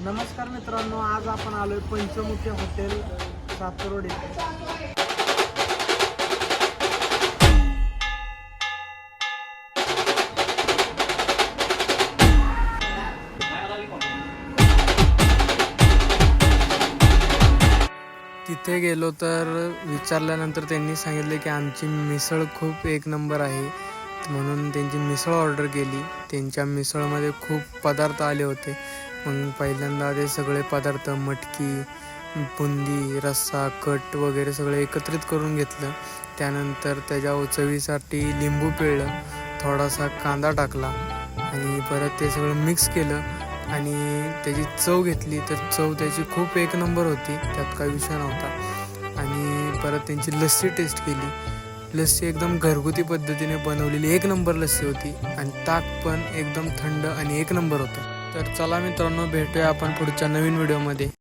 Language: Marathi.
नमस्कार मित्रांनो आज आपण आलोय पंचमुखी हॉटेल सातरोड येथे तिथे गेलो तर विचारल्यानंतर त्यांनी सांगितले की आमची मिसळ खूप एक नंबर आहे. म्हणून त्यांची मिसळ ऑर्डर केली. त्यांच्या मिसळमध्ये खूप पदार्थ आले होते. मग पहिल्यांदा ते सगळे पदार्थ मटकी बुंदी रस्सा कट वगैरे सगळे एकत्रित करून घेतलं. त्यानंतर त्याच्या चवीसाठी लिंबू पिळलं थोडासा कांदा टाकला आणि परत ते सगळं मिक्स केलं आणि त्याची चव घेतली. तर चव त्याची खूप एक नंबर होती त्यात काही विषय नव्हता. आणि परत त्यांची लस्सी टेस्ट केली. लस्सी एकदम घरगुती पद्धतीने बनवलेली एक नंबर लस्सी होती आणि ताक पण एकदम थंड आणि एक नंबर होतं. तर चला मित्रांनो भेटूया आपण पुढच्या नवीन व्हिडिओमध्ये.